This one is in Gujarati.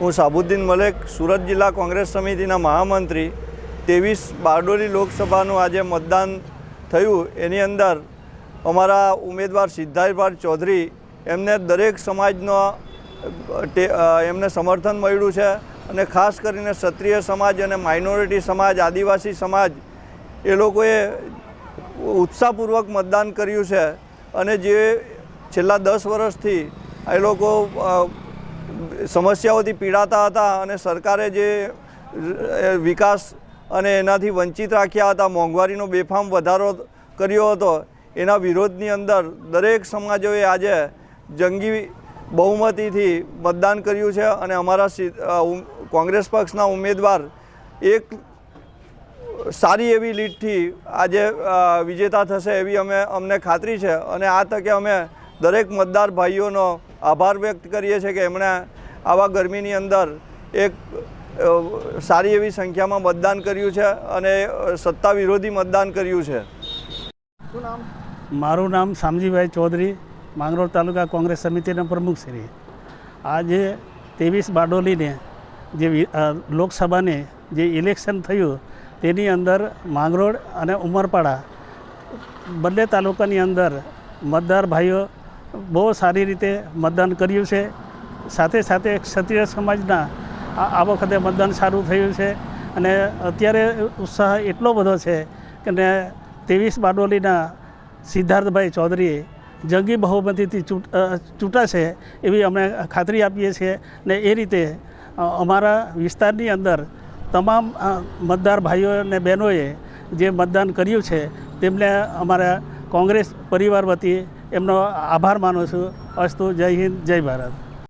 હું સાબુદ્દીન મલેક, સુરત જિલ્લા કોંગ્રેસ સમિતિના મહામંત્રી, ત્રેવીસ બારડોલી લોકસભાનું આજે મતદાન થયું. એની અંદર અમારા ઉમેદવાર સિદ્ધાર્થભાઈ ચૌધરી એમને દરેક સમાજનો એમને સમર્થન મળ્યું છે અને ખાસ કરીને ક્ષત્રિય સમાજ અને માઇનોરિટી સમાજ, આદિવાસી સમાજ, એ લોકોએ ઉત્સાહપૂર્વક મતદાન કર્યું છે. અને જે છેલ્લા દસ વર્ષથી એ લોકો સમસ્યાઓથી પીડાતા હતા અને સરકારે જે વિકાસ અને એનાથી વંચિત રાખ્યા હતા, મોંઘવારીનો બેફામ વધારો કર્યો હતો, એના વિરોધની અંદર દરેક સમાજોએ આજે જંગી બહુમતીથી મતદાન કર્યું છે અને અમારા કોંગ્રેસ પક્ષના ઉમેદવાર એક સારી એવી લીડથી આજે વિજેતા થશે એવી અમે, અમને ખાતરી છે અને આ તકે અમે દરેક મતદાર ભાઈઓનો આભાર વ્યક્ત કરીએ છીએ કે એમણે આવા ગરમીની અંદર એક સારી એવી સંખ્યામાં મતદાન કર્યું છે અને સત્તા વિરોધી મતદાન કર્યું છે. શું નામ? મારું નામ શામજીભાઈ ચૌધરી માંગરોળ તાલુકા કોંગ્રેસ સમિતિના પ્રમુખ શ્રી. આજે ત્રેવીસ બારડોલીને જે લોકસભાને જે ઇલેક્શન થયું તેની અંદર માંગરોળ અને ઉમરપાડા બંને તાલુકાની અંદર મતદાર ભાઈઓ બહુ સારી રીતે મતદાન કર્યું છે. સાથે સાથે ક્ષત્રિય સમાજના આ વખતે મતદાન સારું થયું છે અને અત્યારે ઉત્સાહ એટલો બધો છે કે ને ત્રેવીસ બારડોલીના સિદ્ધાર્થભાઈ ચૌધરીએ જંગી બહુમતીથી ચૂંટાશે એવી અમે ખાતરી આપીએ છીએ ને એ રીતે અમારા વિસ્તારની અંદર તમામ મતદાર ભાઈઓ અને બહેનોએ જે મતદાન કર્યું છે તેમને અમારા કોંગ્રેસ પરિવાર વતી એમનો આભાર માનું છું. અસ્તુ જય હિન્દ જય ભારત.